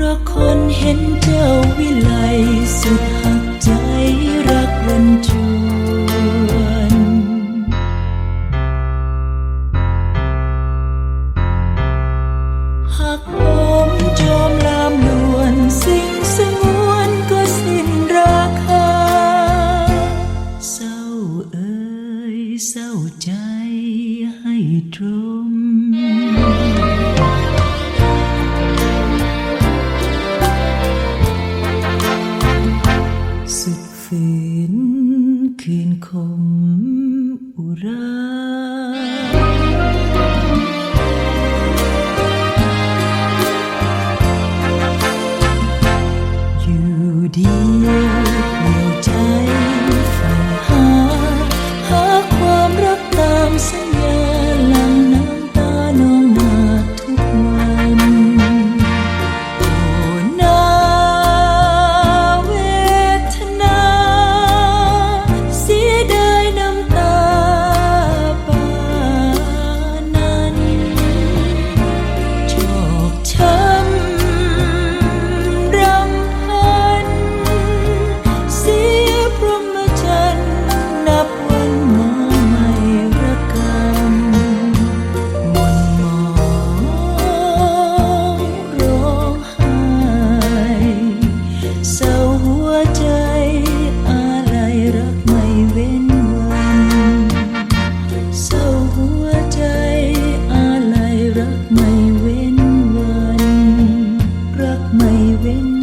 รัคนเห็นเจ้าวิไลสุดหักใจรักรันจนหักอมจอมลาลวนสิ่งสงวนก็สิ้นราคาเศร้าเอ่ยเศร้าใจให้ตรง ฝืนคืนคมอุราอยู่เดียวเดียวใจฝันหาหาความรักตามสัญ when